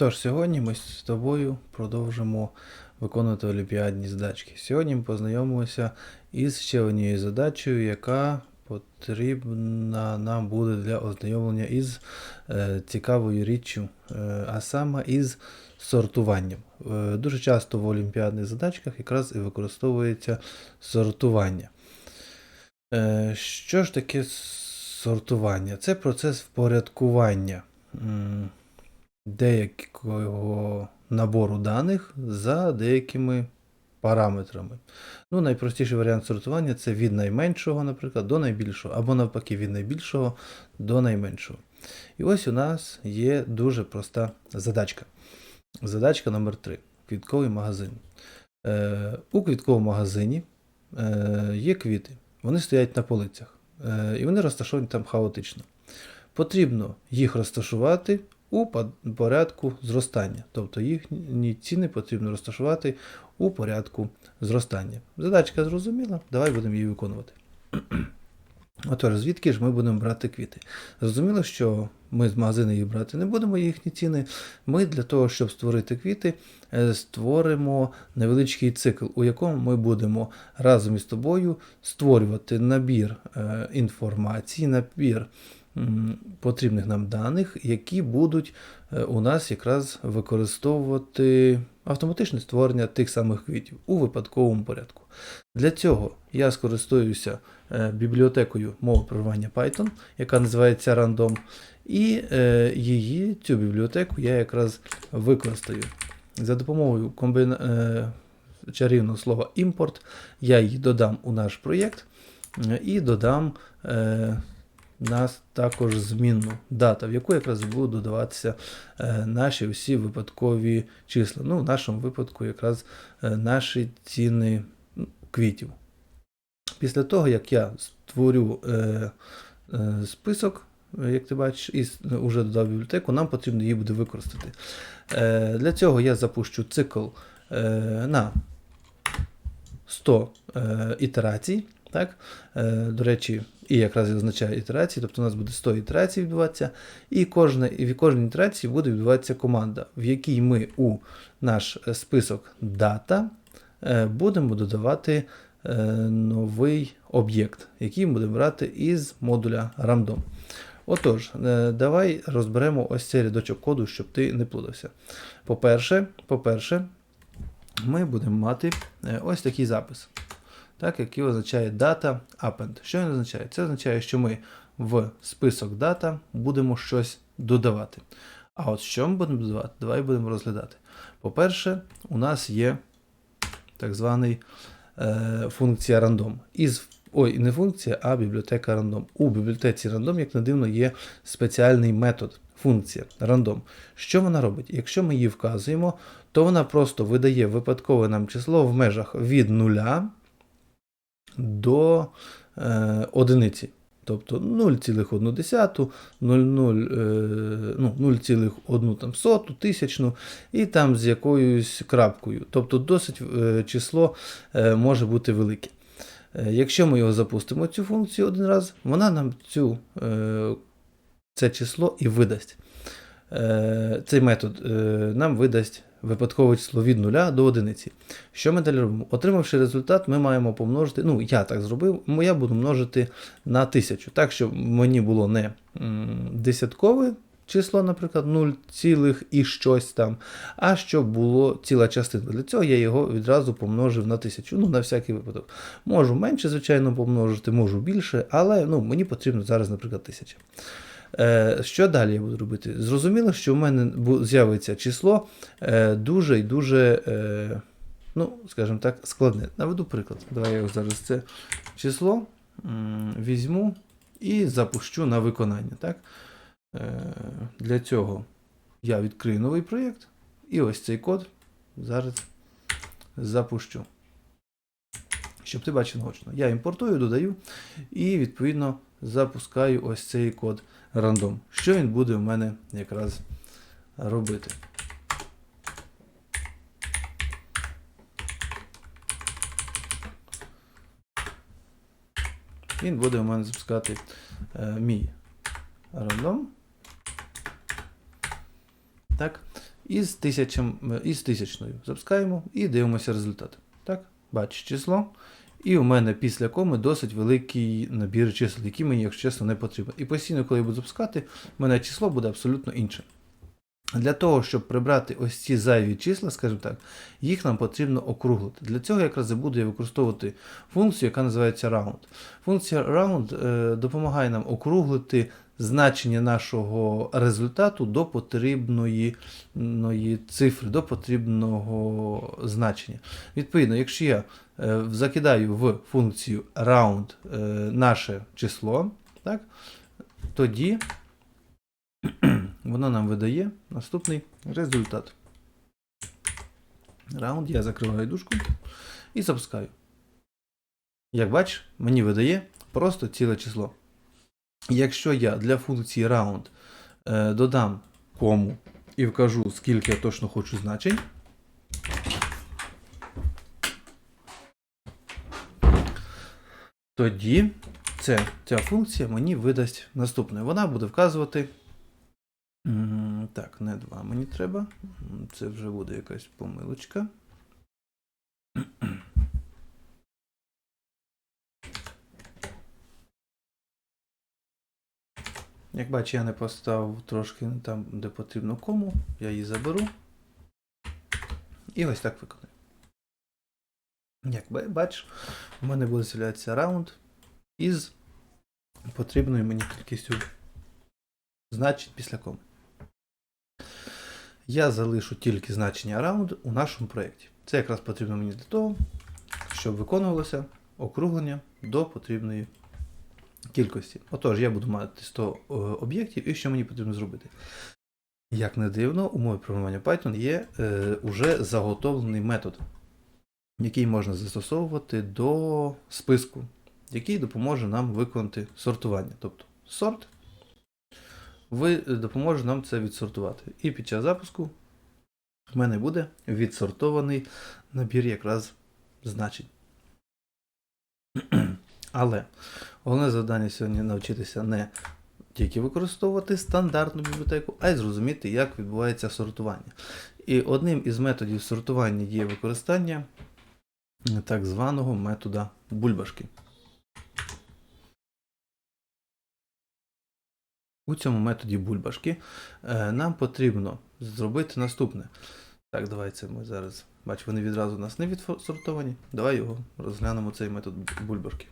Отож, сьогодні ми з тобою продовжимо виконувати олімпіадні задачки. Сьогодні ми познайомимося із ще однією задачею, яка потрібна нам буде для ознайомлення із е, цікавою річчю, е, а саме із сортуванням. Е, дуже часто в олімпіадних задачках якраз і використовується сортування. Е, що ж таке сортування? Це процес впорядкування. Деякого набору даних за деякими параметрами. Ну, найпростіший варіант сортування це від найменшого, наприклад, до найбільшого, або навпаки, від найбільшого до найменшого. І ось у нас є дуже проста задачка. Задачка номер 3 Квітковий магазин. Е, у квітковому магазині е, є квіти. Вони стоять на полицях. Е, і вони розташовані там хаотично. Потрібно їх розташувати у порядку зростання. Тобто їхні ціни потрібно розташувати у порядку зростання. Задачка зрозуміла, давай будемо її виконувати. Отож, звідки ж ми будемо брати квіти? Зрозуміло, що ми з магазину їх брати не будемо їхні ціни. Ми для того, щоб створити квіти, е, створимо невеличкий цикл, у якому ми будемо разом із тобою створювати набір е, інформації, набір потрібних нам даних, які будуть е, у нас якраз використовувати автоматичне створення тих самих квітів у випадковому порядку. Для цього я скористуюся е, бібліотекою мови програмування Python, яка називається Random, і е, її, цю бібліотеку, я якраз використаю. За допомогою комбіна... чарівного слова import я її додам у наш проєкт і додам нас також змінну дата, в яку якраз будуть додаватися е, наші всі випадкові числа. Ну, в нашому випадку якраз е, наші ціни квітів. Після того, як я створю е, список, як ти бачиш, і вже додав бібліотеку, нам потрібно її буде використати. Для цього я запущу цикл на 100 е, ітерацій. Так? Е, до речі, і якраз означає ітерації, тобто у нас буде 100 ітерацій відбуватися, і кожна, в кожній ітерації буде відбуватися команда, в якій ми у наш список дата е, будемо додавати е, новий об'єкт, який ми будемо брати із модуля random. Отож, давай розберемо ось цей рядочок коду, щоб ти не плутався. По-перше, по-перше, ми будемо мати ось такий запис, так, який означає data append. Що він означає? Це означає, що ми в список дата будемо щось додавати. А от що ми будемо додавати? Давай будемо розглядати. По-перше, у нас є так званий е, функція random. Із, ой, не функція, а бібліотека random. У бібліотеці random, як не дивно, є спеціальний метод, функція random. Що вона робить? Якщо ми її вказуємо, то вона просто видає випадкове нам число в межах від 0 до е, одиниці. Тобто 0,1, 0,0, е, ну, тисячну і там з якоюсь крапкою. Тобто досить е, число е, може бути велике. Якщо ми його запустимо, цю функцію один раз, вона нам цю, це число і видасть. Цей метод нам видасть випадкове число від 0 до 1. Що ми далі робимо? Отримавши результат, ми маємо помножити. Ну, я так зробив, я буду множити на 1000. Так, щоб мені було не десяткове число, наприклад, 0, цілих і щось там, а щоб було ціла частина. Для цього я його відразу помножив на 1000. Ну, на всякий випадок. Можу менше, звичайно, помножити, можу більше, але ну, мені потрібно зараз, наприклад, 1000. Е, що далі я буду робити? Зрозуміло, що в мене з'явиться число е, дуже і дуже, е, ну, скажімо так, складне. Наведу приклад. Давай я зараз це число візьму і запущу на виконання. Так? Для цього я відкрию новий проєкт, і ось цей код зараз запущу. Щоб ти бачив наочно. Я імпортую, додаю і відповідно запускаю ось цей код рандом. Що він буде в мене якраз робити? Він буде у мене запускати е, мій рандом. Так. із, тисячем, із тисячною. Запускаємо і дивимося результат. Так, бачиш число. І у мене після коми досить великий набір чисел, які мені, якщо чесно, не потрібен. І постійно, коли я буду запускати, у мене число буде абсолютно інше. Для того, щоб прибрати ось ці зайві числа, скажімо так, їх нам потрібно округлити. Для цього якраз і буду я використовувати функцію, яка називається round. Функція round е, допомагає нам округлити значення нашого результату до потрібної цифри, до потрібного значення. Відповідно, якщо я е, закидаю в функцію round е, наше число, так, тоді воно нам видає наступний результат. Раунд, я закриваю дужку і запускаю. Як бачиш, мені видає просто ціле число. Якщо я для функції round е, додам кому і вкажу, скільки я точно хочу значень, тоді це, ця функція мені видасть наступне. Вона буде вказувати. Так, не 2 мені треба. Це вже буде якась помилочка. Як бачиш, я не поставив трошки там, де потрібно кому. Я її заберу. І ось так виконую. Як ба- бачиш, у мене буде з'являтися раунд із потрібною мені кількістю значень після коми. Я залишу тільки значення round у нашому проєкті. Це якраз потрібно мені для того, щоб виконувалося округлення до потрібної кількості. Отож, я буду мати 100 е, об'єктів, і що мені потрібно зробити? Як не дивно, у мові програмування Python є е, заготовлений метод, який можна застосовувати до списку, який допоможе нам виконати сортування. Тобто сорт ви допоможе нам це відсортувати. І під час запуску в мене буде відсортований набір якраз значень. Але головне завдання сьогодні навчитися не тільки використовувати стандартну бібліотеку, а й зрозуміти, як відбувається сортування. І одним із методів сортування є використання так званого метода бульбашки. У цьому методі бульбашки е, нам потрібно зробити наступне. Так, давай це ми зараз. Бач, вони відразу у нас не відсортовані. Давай його розглянемо цей метод бульбашки.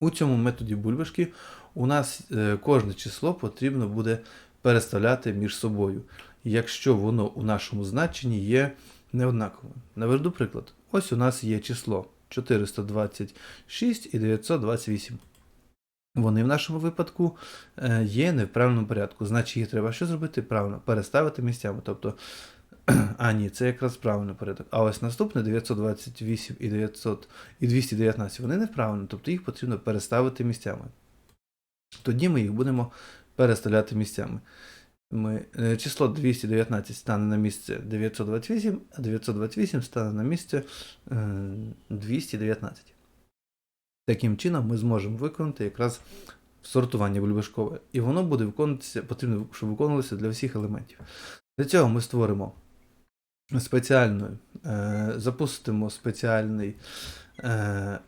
У цьому методі бульбашки у нас е, кожне число потрібно буде переставляти між собою, якщо воно у нашому значенні є неоднаковим. Наведу приклад. Ось у нас є число 426 і 928. Вони в нашому випадку е, є не в правильному порядку. Значить, їх треба що зробити? Правильно, переставити місцями. Тобто, а ні, це якраз правильний порядок. А ось наступне 928 і 900 і 219, вони неправильні, тобто їх потрібно переставити місцями. Тоді ми їх будемо переставляти місцями. Ми, е, число 219 стане на місце 928, а 928 стане на місце е, 219. Таким чином ми зможемо виконати якраз сортування бульбашкове. І воно буде виконуватися, потрібно, щоб виконувалося для всіх елементів. Для цього ми створимо спеціальну, е, запустимо спеціальний е,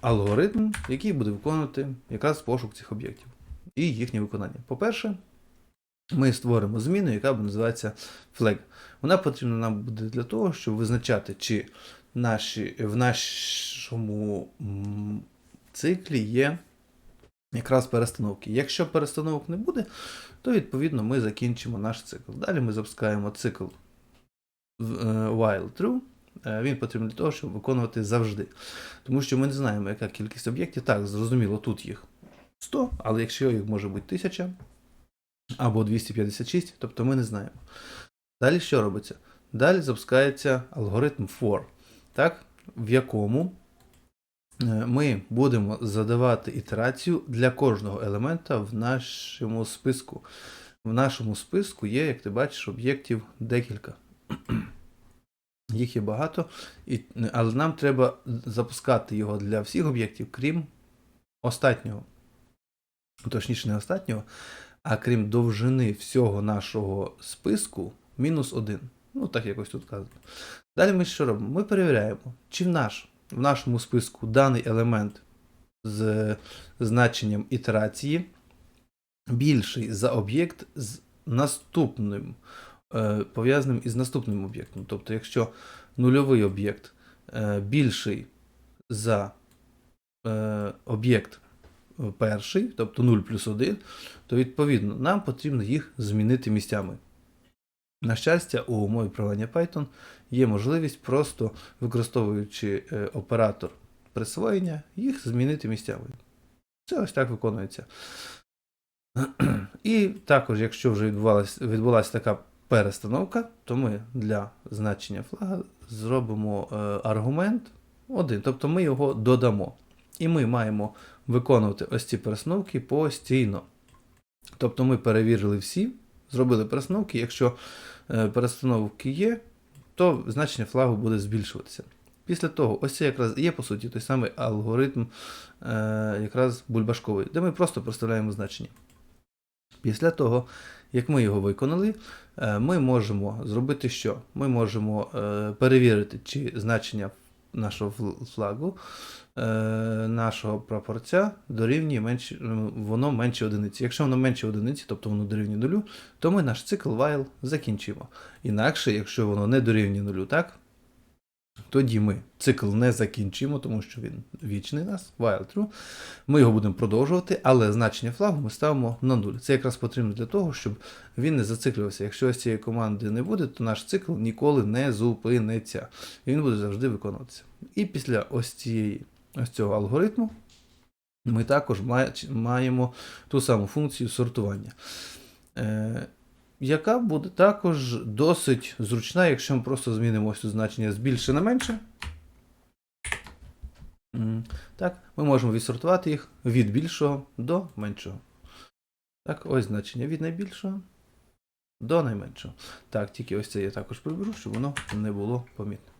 алгоритм, який буде виконувати якраз пошук цих об'єктів і їхнє виконання. По-перше, ми створимо зміну, яка буде називатися flag. Вона потрібна нам буде для того, щоб визначати, чи наші, в нашому циклі є якраз перестановки. Якщо перестановок не буде, то відповідно ми закінчимо наш цикл. Далі ми запускаємо цикл while true. Е, Він потрібен для того, щоб виконувати завжди. Тому що ми не знаємо, яка кількість об'єктів. Так, зрозуміло, тут їх 100, але якщо їх може бути 1000 або 256, тобто ми не знаємо. Далі що робиться? Далі запускається алгоритм for, так, в якому е, ми будемо задавати ітерацію для кожного елемента в нашому списку. В нашому списку є, як ти бачиш, об'єктів декілька. Їх є багато, і, але нам треба запускати його для всіх об'єктів, крім останнього. Точніше, не останнього, а крім довжини всього нашого списку, мінус 1. Ну, так якось тут казано. Далі ми що робимо? Ми перевіряємо, чи в, наш, в нашому списку даний елемент з значенням ітерації більший за об'єкт з наступним, пов'язаним із наступним об'єктом. Тобто, якщо нульовий об'єкт е, більший за е, об'єкт перший, тобто 0 плюс 1, то відповідно нам потрібно їх змінити місцями. На щастя, у мові проведення Python є можливість просто використовуючи е, оператор присвоєння, їх змінити місцями. Це ось так виконується. І також, якщо вже відбулася така перестановка, то ми для значення флага зробимо е, аргумент один, тобто ми його додамо. І ми маємо виконувати ось ці перестановки постійно. Тобто ми перевірили всі, зробили перестановки. Якщо е, перестановки є, то значення флагу буде збільшуватися. Після того, ось це якраз є, по суті, той самий алгоритм е, якраз бульбашковий, де ми просто проставляємо значення. Після того, як ми його виконали, е, ми можемо зробити що? Ми можемо е, перевірити, чи значення нашого флагу, е, нашого прапорця дорівнює менше, ну, воно менше одиниці. Якщо воно менше одиниці, тобто воно дорівнює нулю, то ми наш цикл while закінчимо. Інакше, якщо воно не дорівнює нулю, так? Тоді ми цикл не закінчимо, тому що він вічний у нас, while true. Ми його будемо продовжувати, але значення флагу ми ставимо на 0. Це якраз потрібно для того, щоб він не зациклювався. Якщо ось цієї команди не буде, то наш цикл ніколи не зупиниться. І він буде завжди виконуватися. І після ось, цієї, ось цього алгоритму ми також маємо ту саму функцію сортування. Яка буде також досить зручна, якщо ми просто змінимо ось тут значення з більше на менше. Так, ми можемо відсортувати їх від більшого до меншого. Так, ось значення від найбільшого до найменшого. Так, тільки ось це я також приберу, щоб воно не було помітно.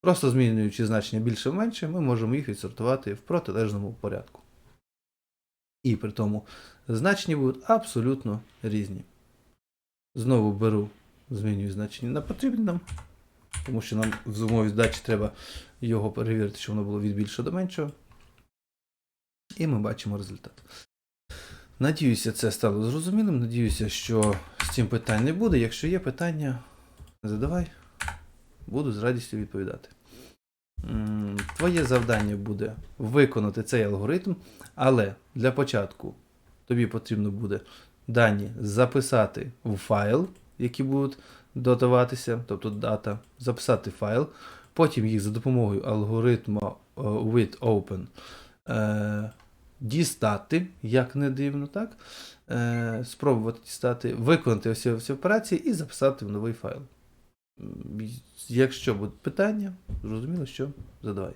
Просто змінюючи значення більше в менше, ми можемо їх відсортувати в протилежному порядку. І при тому значення будуть абсолютно різні. Знову беру, змінюю значення на потрібне тому що нам в умові здачі треба його перевірити, щоб воно було від більшого до меншого. І ми бачимо результат. Надіюся, це стало зрозумілим. Надіюся, що з цим питань не буде. Якщо є питання, задавай. Буду з радістю відповідати. Твоє завдання буде виконати цей алгоритм, але для початку тобі потрібно буде дані записати в файл, які будуть додаватися, тобто дата, записати файл, потім їх за допомогою алгоритму е, with open е, дістати, як не дивно, так? Е, спробувати дістати, виконати всі ці операції і записати в новий файл. Якщо будуть питання, зрозуміло, що задавай.